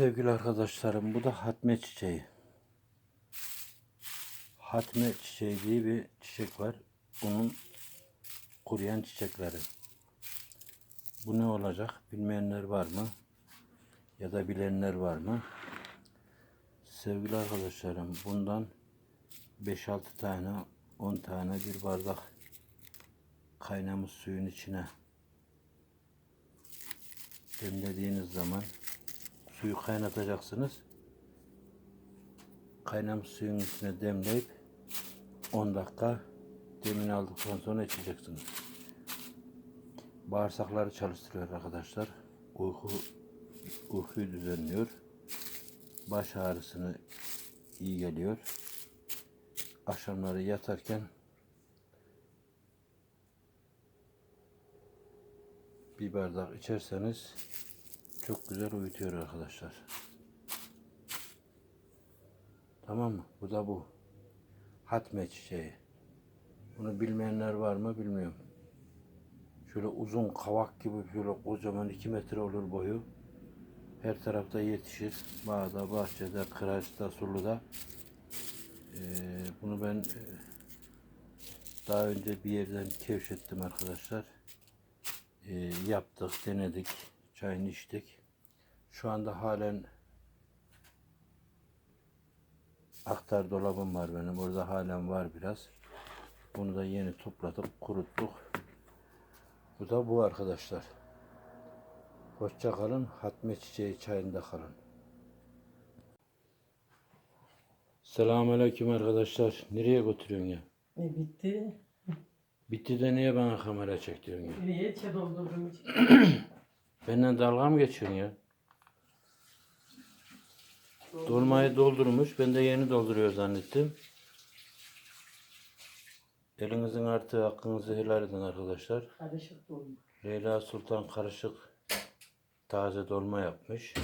sevgili arkadaşlarım bu da hatme çiçeği. Hatme çiçeği diye bir çiçek var. Bunun kuruyan çiçekleri. Bu ne olacak bilmeyenler var mı? Ya da bilenler var mı? Sevgili arkadaşlarım bundan 5-6 tane 10 tane bir bardak kaynamış suyun içine demlediğiniz zaman suyu kaynatacaksınız. Kaynamış suyun içine demleyip 10 dakika demini aldıktan sonra içeceksiniz. Bağırsakları çalıştırıyor arkadaşlar. Uyku uykuyu düzenliyor. Baş ağrısını iyi geliyor. Akşamları yatarken bir bardak içerseniz çok güzel uyutuyor arkadaşlar. Tamam mı? Bu da bu. Hatme çiçeği. Bunu bilmeyenler var mı bilmiyorum. Şöyle uzun kavak gibi şöyle kocaman 2 metre olur boyu. Her tarafta yetişir. Bağda, bahçede, kıraçta, suluda. Ee, bunu ben e, daha önce bir yerden keşfettim arkadaşlar. Ee, yaptık, denedik, çayını içtik. Şu anda halen aktar dolabım var benim. Orada halen var biraz. Bunu da yeni topladık, kuruttuk. Bu da bu arkadaşlar. Hoşça kalın. Hatme çiçeği çayında kalın. Selamünaleyküm arkadaşlar. Nereye götürüyorsun ya? E bitti. Bitti de niye bana kamera çektiriyorsun ya? Niye çe doldurdum için? Benden dalga mı geçiyorsun ya? Dolmayı doldurmuş. Ben de yeni dolduruyor zannettim. Elinizin artığı hakkınızı helal edin arkadaşlar. Karışık dolma. Leyla Sultan karışık taze dolma yapmış.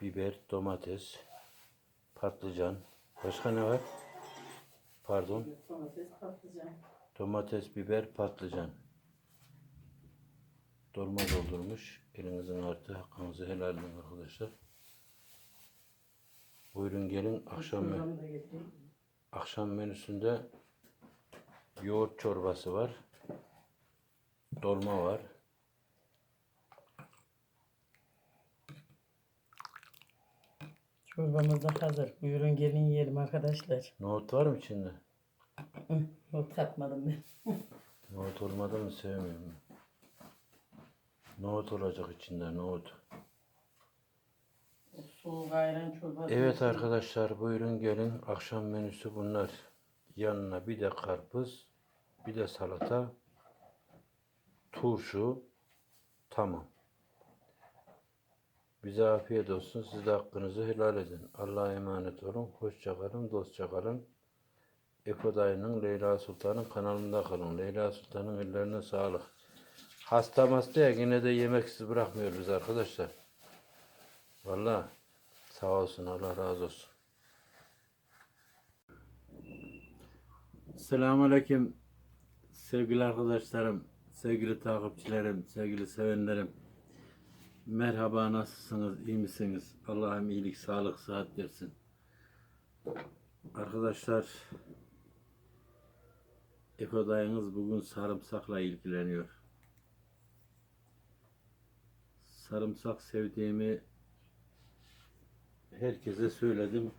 Biber, domates, patlıcan. Başka ne var? Pardon. Domates patlıcan. Domates, biber, patlıcan. Dolma doldurmuş. Elinizin artığı hakkınızı helal edin arkadaşlar. Buyurun gelin akşam getireyim. Akşam menüsünde yoğurt çorbası var. Dolma var. Çorbamız da hazır. Buyurun gelin yiyelim arkadaşlar. Nohut var mı içinde? Not katmadım ben. Nohut olmadı mı sevmiyorum ben. Nohut olacak içinde nohut. Soğuk ayran çorbası. Evet arkadaşlar buyurun gelin. Akşam menüsü bunlar. Yanına bir de karpuz, bir de salata, turşu. Tamam. Bize afiyet olsun. Siz de hakkınızı helal edin. Allah'a emanet olun. Hoşça kalın, dostça kalın. Efo dayının Leyla Sultan'ın kanalında kalın. Leyla Sultan'ın ellerine sağlık. Hasta hasta ya yine de yemeksiz bırakmıyoruz arkadaşlar. Vallahi sağ olsun Allah razı olsun. Selamünaleyküm sevgili arkadaşlarım, sevgili takipçilerim, sevgili sevenlerim. Merhaba nasılsınız, iyi misiniz? Allah'ım iyilik, sağlık, sıhhat versin. Arkadaşlar, Eko dayınız bugün sarımsakla ilgileniyor. Sarımsak sevdiğimi herkese söyledim.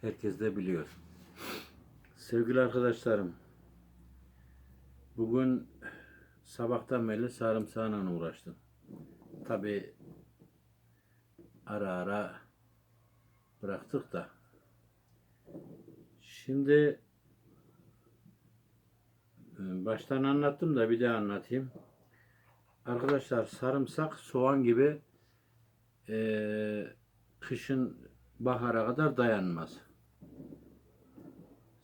Herkes de biliyor. Sevgili arkadaşlarım, bugün sabahtan beri sarımsağına uğraştım. Tabi ara ara bıraktık da. Şimdi e, baştan anlattım da bir daha anlatayım. Arkadaşlar sarımsak soğan gibi eee, kışın bahara kadar dayanmaz.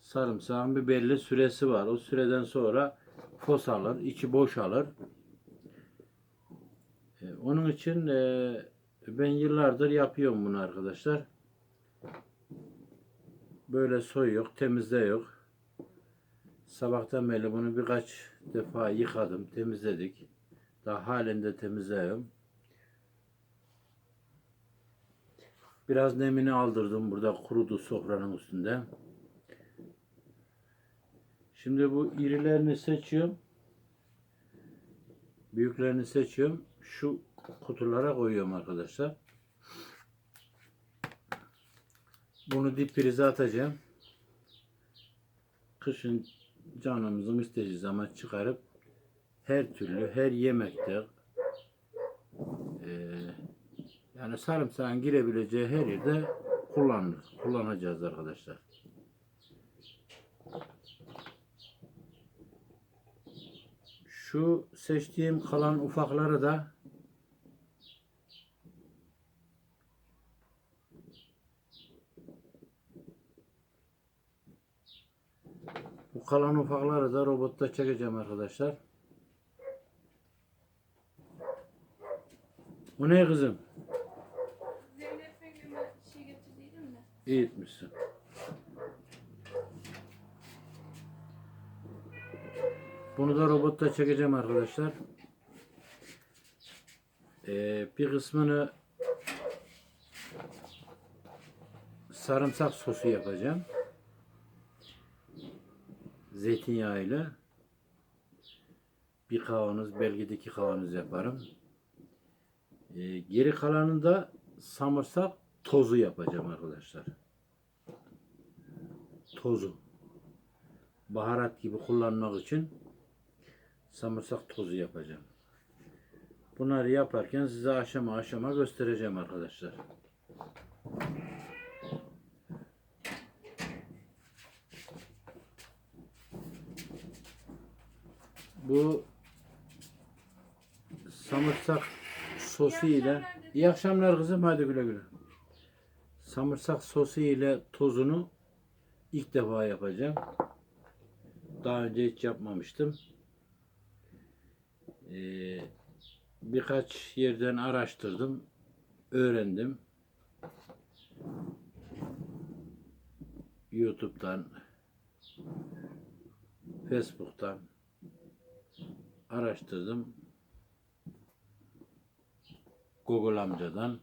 Sarımsağın bir belli süresi var. O süreden sonra fos alır, içi boşalır. E, onun için e, ben yıllardır yapıyorum bunu arkadaşlar. Böyle soy yok, temizle yok. Sabahtan beri bunu birkaç defa yıkadım, temizledik. Daha halen de temizliyorum. Biraz nemini aldırdım burada kurudu sofranın üstünde. Şimdi bu irilerini seçiyorum. Büyüklerini seçiyorum. Şu kutulara koyuyorum arkadaşlar. Bunu dip prize atacağım. Kışın canımızın istediği zaman çıkarıp her türlü her yemekte yani sarımsağın girebileceği her yerde kullanılır. Kullanacağız arkadaşlar. Şu seçtiğim kalan ufakları da bu kalan ufakları da robotta çekeceğim arkadaşlar. Bu ne kızım? Zeynep Begüm'e şey getirdiydim de. İyi etmişsin. Bunu da robotta çekeceğim arkadaşlar. Ee, bir kısmını sarımsak sosu yapacağım. Zeytinyağıyla bir kavanoz belki de iki kavanoz yaparım. Ee, geri kalanını da samırsak tozu yapacağım arkadaşlar. Tozu. Baharat gibi kullanmak için samırsak tozu yapacağım. Bunları yaparken size aşama aşama göstereceğim arkadaşlar. Bu samırsak sosu ile iyi akşamlar kızım hadi güle güle. Samırsak sosu ile tozunu ilk defa yapacağım. Daha önce hiç yapmamıştım. Ee, birkaç yerden araştırdım, öğrendim. YouTube'dan, Facebook'tan araştırdım. Google amcadan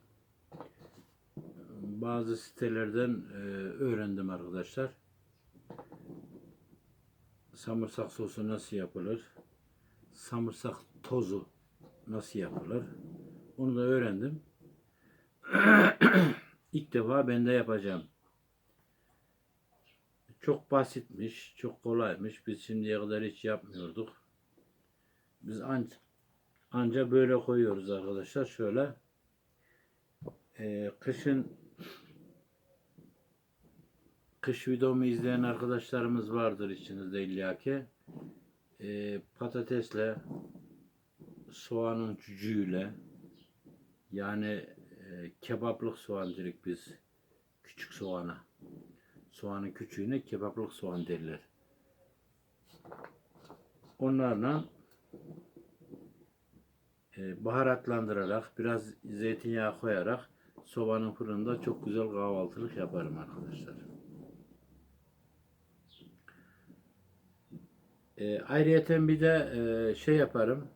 bazı sitelerden e, öğrendim arkadaşlar. Samırsak sosu nasıl yapılır? Samırsak tozu nasıl yapılır? Onu da öğrendim. İlk defa ben de yapacağım. Çok basitmiş, çok kolaymış. Biz şimdiye kadar hiç yapmıyorduk. Biz anca, anca böyle koyuyoruz arkadaşlar. Şöyle. Ee, kışın kış videomu izleyen arkadaşlarımız vardır içinizde illaki. Ee, patatesle soğanın cücüğüyle yani e, kebaplık soğan dedik biz küçük soğana. Soğanın küçüğüne kebaplık soğan derler. Onlarla e, baharatlandırarak biraz zeytinyağı koyarak sobanın fırında çok güzel kahvaltılık yaparım arkadaşlar. E, ayrıyeten bir de e, şey yaparım.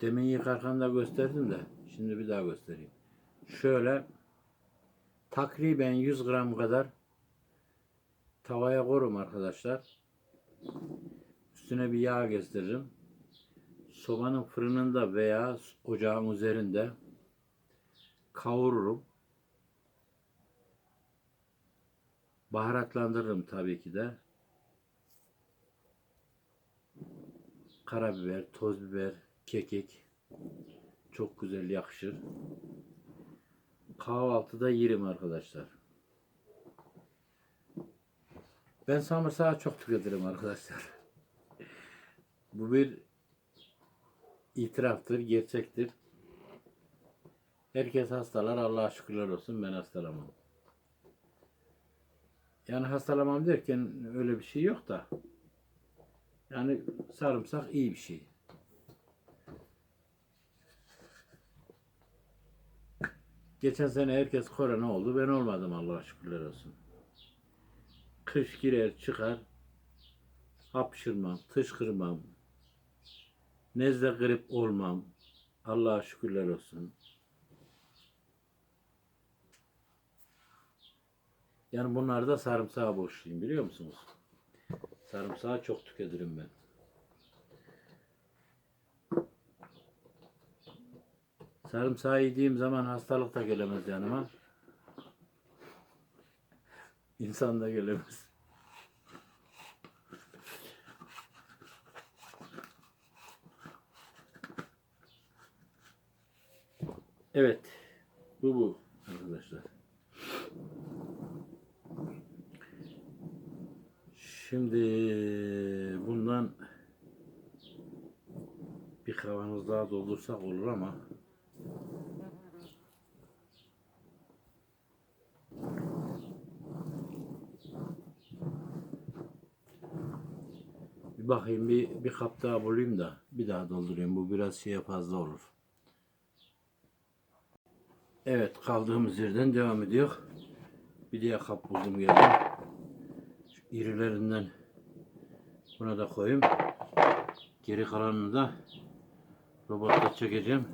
Demin yıkarken de gösterdim de şimdi bir daha göstereyim. Şöyle takriben 100 gram kadar tavaya korum arkadaşlar. Üstüne bir yağ gezdiririm. Sobanın fırınında veya ocağın üzerinde kavururum. Baharatlandırırım tabii ki de. Karabiber, toz biber, kekik çok güzel yakışır. Kahvaltıda yerim arkadaşlar. Ben samırsağı çok tüketirim arkadaşlar. Bu bir itiraftır, gerçektir. Herkes hastalar, Allah'a şükürler olsun ben hastalamam. Yani hastalamam derken öyle bir şey yok da. Yani sarımsak iyi bir şey. Geçen sene herkes korona oldu. Ben olmadım Allah'a şükürler olsun. Kış girer çıkar. Hapşırmam, tışkırmam. Nezle grip olmam. Allah'a şükürler olsun. Yani bunları da sarımsağa borçluyum biliyor musunuz? Sarımsağı çok tüketirim ben. Sarımsağı yediğim zaman hastalık da gelemez yanıma. İnsan da gelemez. Evet. Bu bu arkadaşlar. Şimdi bundan bir kavanoz doldursak olur ama bir bakayım bir, bir kap daha bulayım da bir daha doldurayım. Bu biraz şeye fazla olur. Evet kaldığımız yerden devam ediyor. Bir diğer kap buldum geldim. Şu irilerinden buna da koyayım. Geri kalanını da robotta çekeceğim.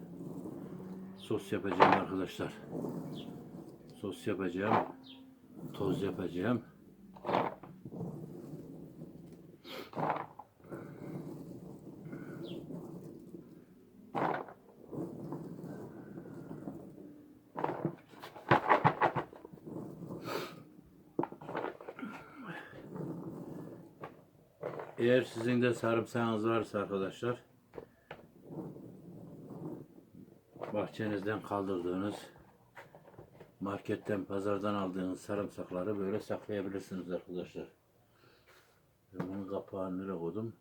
Sos yapacağım arkadaşlar. Sos yapacağım. Toz yapacağım. Eğer sizin de sarımsağınız varsa arkadaşlar bahçenizden kaldırdığınız marketten pazardan aldığınız sarımsakları böyle saklayabilirsiniz arkadaşlar. Ben bunun kapağını nereye koydum?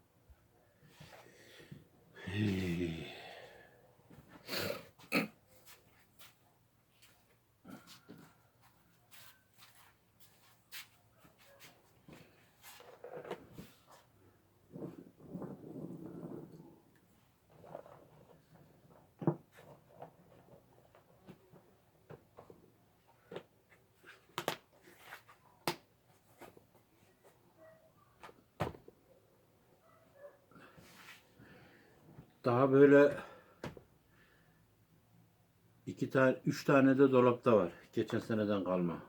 Hey. Daha böyle iki tane, üç tane de dolapta var. Geçen seneden kalma.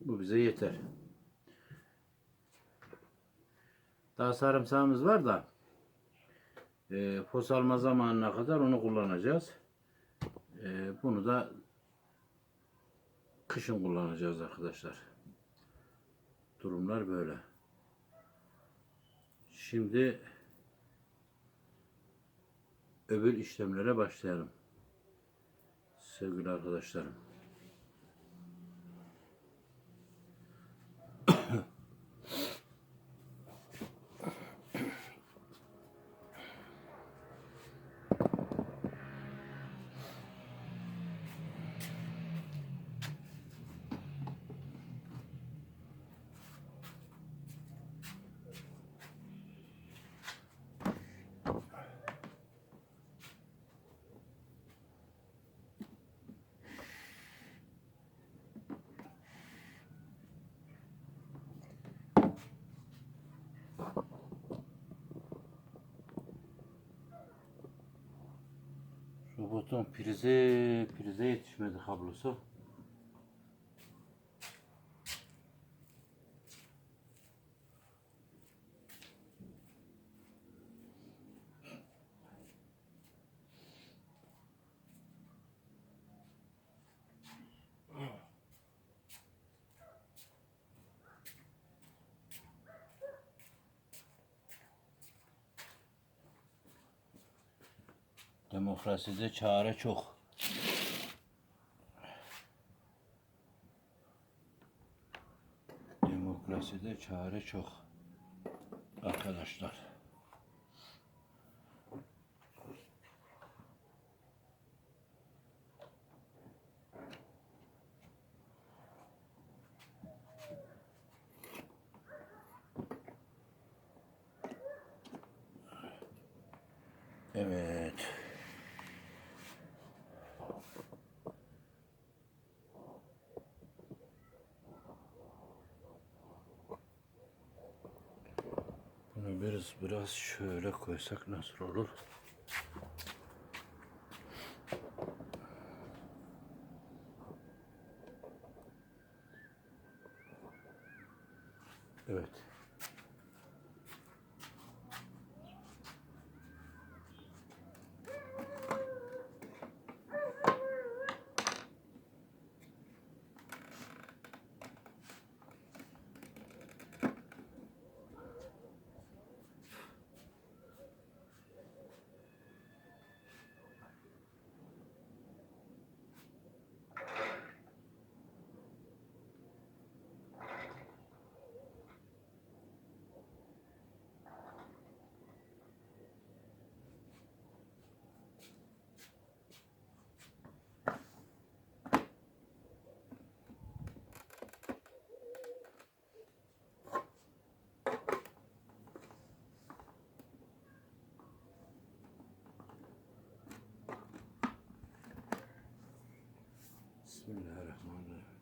Bu bize yeter. Daha sarımsağımız var da e, fos alma zamanına kadar onu kullanacağız. E, bunu da kışın kullanacağız arkadaşlar. Durumlar böyle. Şimdi öbür işlemlere başlayalım. Sevgili arkadaşlarım. Robotun prize prize yetişmedi kablosu. Demokraside çare çok. Demokraside çare çok. Arkadaşlar. biraz şöyle koysak nasıl olur? Evet. Bismillahirrahmanirrahim.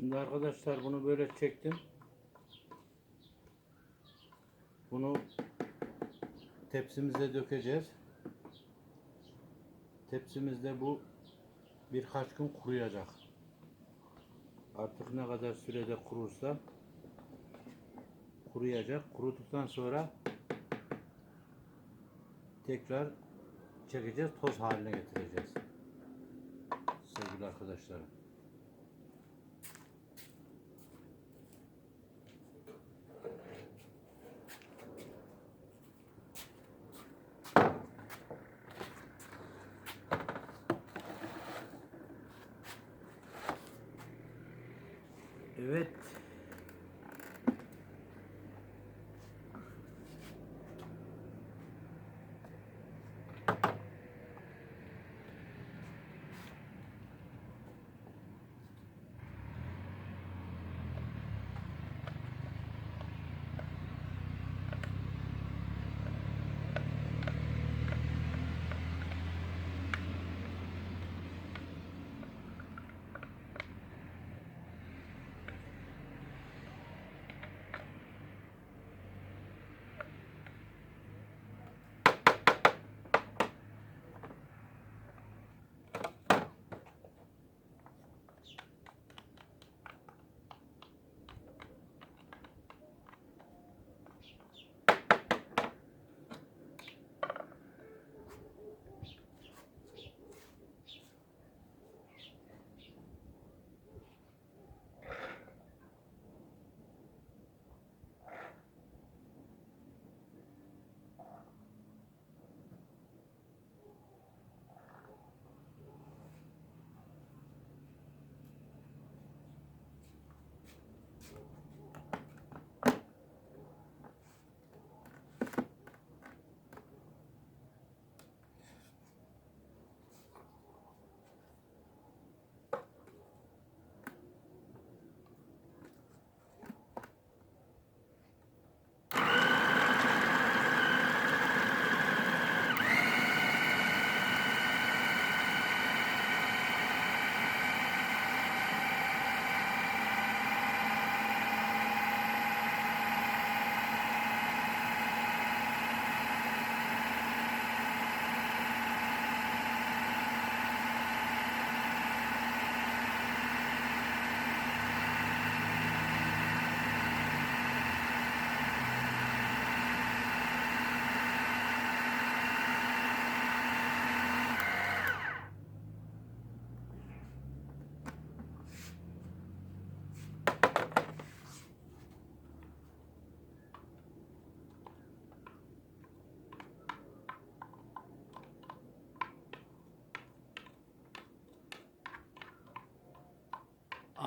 Şimdi arkadaşlar bunu böyle çektim. Bunu tepsimize dökeceğiz. Tepsimizde bu birkaç gün kuruyacak. Artık ne kadar sürede kurursa kuruyacak. Kuruduktan sonra tekrar çekeceğiz, toz haline getireceğiz. Sevgili arkadaşlarım. Evet.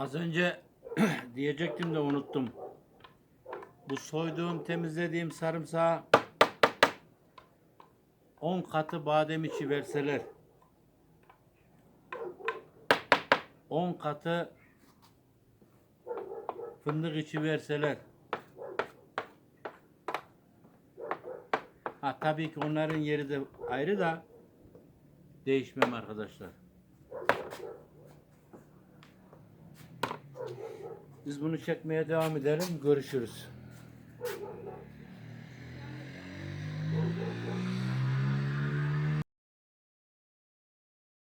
Az önce diyecektim de unuttum. Bu soyduğum, temizlediğim sarımsağı 10 katı badem içi verseler 10 katı fındık içi verseler Ha tabii ki onların yeri de ayrı da değişmem arkadaşlar. Biz bunu çekmeye devam edelim. Görüşürüz.